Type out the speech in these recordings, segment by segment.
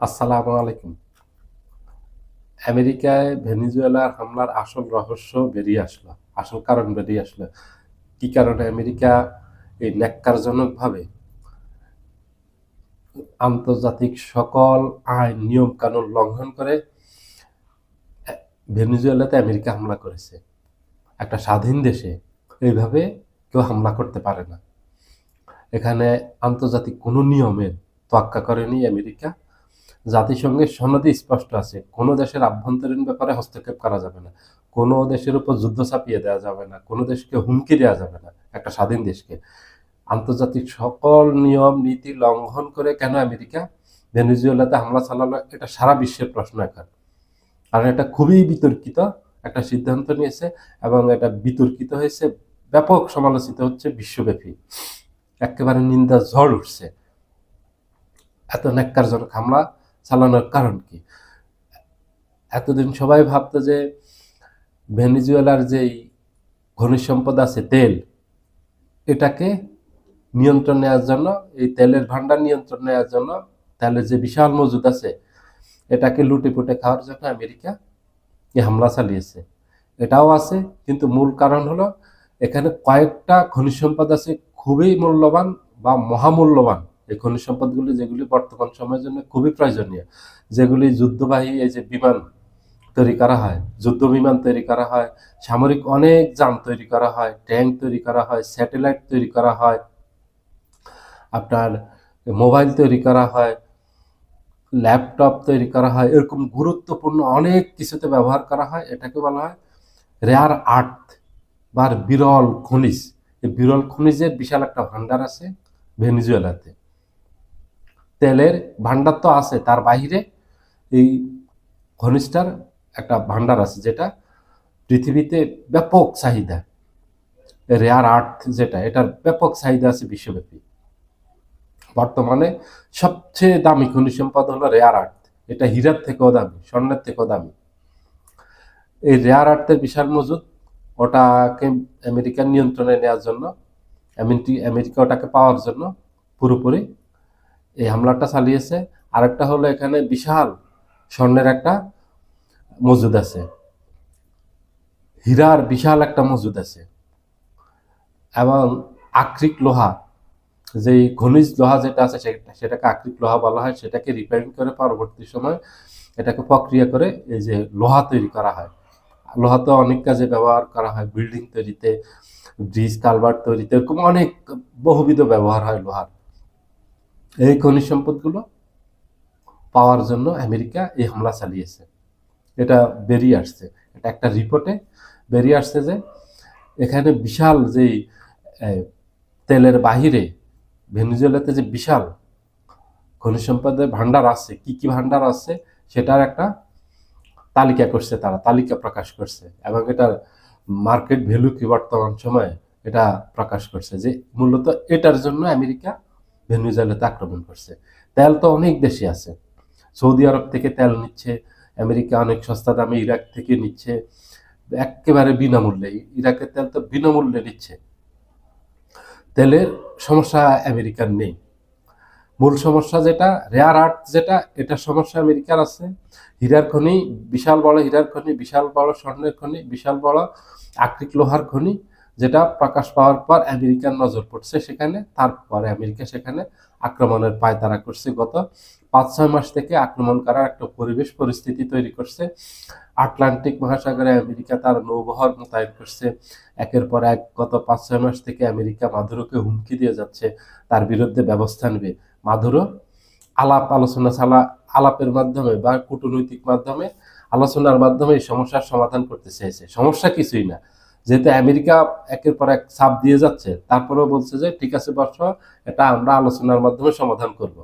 আসসালামু আলাইকুম। আমেরিকায় ভেনিজুয়েলার হামলার আসল রহস্য বেরিয়ে আসলো। আসল কারণ বেরিয়ে আসলো। কি কারণে আমেরিকা এই ন্যাক্কারজনকভাবে আন্তর্জাতিক সকল আইন নিয়ম কানুন লঙ্ঘন করে ভেনিজুয়েলাতে আমেরিকা হামলা করেছে? একটা স্বাধীন দেশে এইভাবে কেউ হামলা করতে পারে না। এখানে আন্তর্জাতিক কোনো নিয়মের তোয়াক্কা করেনি আমেরিকা। জাতিসংঘের সনদে স্পষ্ট আছে, কোনো দেশের আভ্যন্তরীণ ব্যাপারে হস্তক্ষেপ করা যাবে না। কোনো দেশের উপর যুদ্ধ চাপিয়ে দেওয়া যাবে না, কোনো দেশকে হুমকি দেওয়া যাবে না, একটা স্বাধীন দেশকে। আন্তর্জাতিক সকল নিয়ম, নীতি লঙ্ঘন করে কেন আমেরিকা? ভেনেজুয়েলাতে হামলা চালালো, এটা সারা বিশ্বের প্রশ্ন এখন। কারণ এটা খুবই বিতর্কিত একটা সিদ্ধান্ত নিয়েছে এবং এটা বিতর্কিত হয়েছে, ব্যাপক সমালোচিত হচ্ছে বিশ্বব্যাপী। একেবারে নিন্দা ঝড় উঠছে। এত ন্যাক্কারজনক হামলা চালানোর কারণ কি? এতদিন সবাই ভাবতো যে ভেনিজুয়েলার যেই খনিজ সম্পদ আছে, তেল, এটাকে নিয়ন্ত্রণ নেওয়ার জন্য, এই তেলের ভান্ডার নিয়ন্ত্রণ নেওয়ার জন্য তেলের যে বিশাল মজুদ আছে, এটাকে লুটে পুটে খাওয়ার জন্য আমেরিকা এই হামলা চালিয়েছে। এটাও আছে, কিন্তু মূল কারণ হলো এখানে কয়েকটা খনিজ সম্পদ আছে খুবই মূল্যবান বা মহামূল্যবান। এই খনিজ সম্পদগুলি যেগুলি বর্তমান সময়ের জন্য খুবই প্রয়োজনীয়, যেগুলি যুদ্ধবাহী এই যে বিমান তৈরি করা হয়, যুদ্ধ বিমান তৈরি করা হয়, সামরিক অনেক যান তৈরি করা হয়, ট্যাঙ্ক তৈরি করা হয়, স্যাটেলাইট তৈরি করা হয়, আপনার মোবাইল তৈরি করা হয়, ল্যাপটপ তৈরি করা হয়, এরকম গুরুত্বপূর্ণ অনেক কিছুতে ব্যবহার করা হয়, এটাকে বলা হয় রেয়ার আর্থ বা বিরল খনিজ। এই বিরল খনিজের বিশাল একটা ভান্ডার আছে ভেনিজুয়েলাতে। তেলের ভান্ডার তো আছে, তার বাইরে এই খনিজটার একটা ভান্ডার আছে যেটা পৃথিবীতে ব্যাপক চাহিদা। রেয়ার আর্থ যেটা, এটার ব্যাপক চাহিদা আছে বিশ্বব্যাপী। বর্তমানে সবচেয়ে দামি খনিজ সম্পদ হলো রেয়ার আর্থ এটা হীরার থেকেও দামি, স্বর্ণের থেকেও দামি। এই রেয়ার আর্থের বিশাল মজুদ, ওটাকে আমেরিকার নিয়ন্ত্রণে নেওয়ার জন্য, আমেরিকা ওটাকে পাওয়ার জন্য পুরোপুরি এই হামলাটা চালিয়েছে। আরেকটা হলো এখানে বিশাল স্বর্ণের একটা মজুদ আছে। হীরার বিশাল একটা মজুদ আছে। এবং আকরিক লোহা যে খনিজ লোহা যেটা আছে সেটা সেটাকে আকরিক লোহা বলা হয়, সেটাকে রিপেয়ারিং করে পরবর্তী সময় এটাকে প্রক্রিয়া করে এই যে লোহা তৈরি করা হয়। লোহা তো অনেক কাজে ব্যবহার করা হয় বিল্ডিং তৈরিতে ব্রিজ কালভার্ট তৈরিতে, এরকম অনেক বহুবিধ ব্যবহার হয় লোহার। এই খনিজ সম্পদগুলো পাওয়ার জন্য আমেরিকা এই হামলা চালিয়েছে। এটা বেরিয়ে আসছে। এটা একটা রিপোর্টে বেরিয়ে আসছে যে এখানে বিশাল যেই তেলের বাহিরে ভেনিজুয়েলাতে যে বিশাল খনিজ সম্পদের ভান্ডার আছে, কি কি ভান্ডার আছে সেটার একটা তালিকা করছে তারা, তালিকা প্রকাশ করছে এবং এটার মার্কেট ভ্যালু কি বর্তমান সময়ে এটা প্রকাশ করছে যে মূলত এটার জন্য আমেরিকা ভেনিজুয়েলাতে আক্রমণ করছে। তেল তো অনেক দেশে আছে। সৌদি আরব থেকে তেল নিচ্ছে, আমেরিকা অনেক সস্তা দামে ইরাক থেকে নিচ্ছে, একেবারে বিনামূল্যে। ইরাকের তেল তো বিনামূল্যে নিচ্ছে। তেলের সমস্যা আমেরিকার নেই। মূল সমস্যা যেটা রেয়ার আর্থ যেটা, এটা সমস্যা আমেরিকার আছে। হীরার খনি, বিশাল বড় হীরার খনি, বিশাল বড় স্বর্ণের খনি, বিশাল বড় আকরিক লোহার খনি যেটা প্রকাশ পাওয়ার পর আমেরিকার নজর পড়ছে সেখানে, তারপরে আমেরিকা সেখানে আক্রমণের পায় তারা করছে। গত পাঁচ ছয় মাস থেকে আক্রমণ করার একটা পরিবেশ পরিস্থিতি তৈরি করছে। আটলান্টিক মহাসাগরে আমেরিকা তার নৌবহর মোতায়েন করছে। একের পর এক গত পাঁচ ছয় মাস থেকে আমেরিকা মাধুরোকে হুমকি দিয়ে যাচ্ছে। তার বিরুদ্ধে ব্যবস্থা নেবে। মাধুরো আলাপ আলোচনা চালা আলাপের মাধ্যমে বা কূটনৈতিক মাধ্যমে আলোচনার মাধ্যমে এই সমস্যার সমাধান করতে চেয়েছে। সমস্যা কিছুই না। যেহেতু আমেরিকা একের পর এক চাপ দিয়ে যাচ্ছে, তারপরেও বলছে যে, ঠিক আছে বর্ষ এটা আমরা আলোচনার মাধ্যমে সমাধান করব।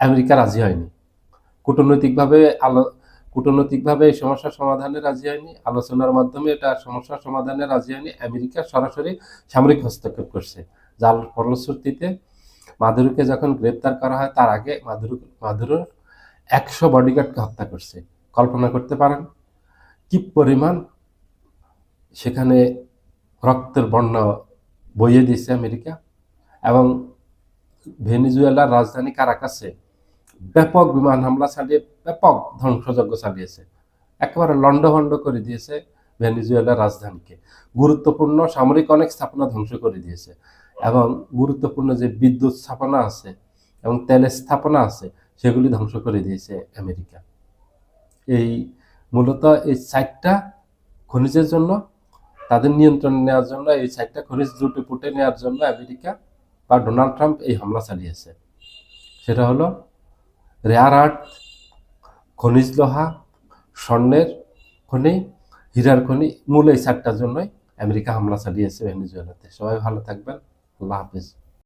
আমেরিকা রাজি হয়নি। কূটনৈতিকভাবে আলো, কূটনৈতিকভাবে এই সমস্যার সমাধানে রাজি হয়নি। আলোচনার মাধ্যমে এটা সমস্যার সমাধানে রাজি হয়নি। আমেরিকা সরাসরি সামরিক হস্তক্ষেপ করছে। যার ফলশ্রুতিতে মাধুরীকে যখন গ্রেপ্তার করা হয়, তার আগে মাধুর মাধুরুর একশো বডিগার্ডকে হত্যা করছে। কল্পনা করতে পারেন কি পরিমাণ সেখানে রক্তের বন্যা বইয়ে দিয়েছে আমেরিকা এবং ভেনিজুয়েলার রাজধানী কারাকাসে ব্যাপক বিমান হামলা চালিয়ে ব্যাপক ধ্বংসযজ্ঞ চালিয়েছে। একেবারে লন্ডভন্ড করে দিয়েছে ভেনিজুয়েলার রাজধানীকে। গুরুত্বপূর্ণ সামরিক অনেক স্থাপনা ধ্বংস করে দিয়েছে এবং গুরুত্বপূর্ণ যে বিদ্যুৎ স্থাপনা আছে এবং তেলের স্থাপনা আছে সেগুলি ধ্বংস করে দিয়েছে আমেরিকা। এই মূলত এই সাইটটা খনিজের জন্য তাদের নিয়ন্ত্রণ নেওয়ার জন্য, এই সাইডটা খনিজ জুটে পুটে নেওয়ার জন্য আমেরিকা বা ডোনাল্ড ট্রাম্প এই হামলা চালিয়েছে। সেটা হলো রেয়ার আর্থ, খনিজ লোহা, স্বর্ণের খনি, হীরার খনি, মূল এই চারটার জন্যই আমেরিকা হামলা চালিয়েছে ভেনিজুয়েলাতে। সবাই ভালো থাকবেন, আল্লাহ হাফিজ।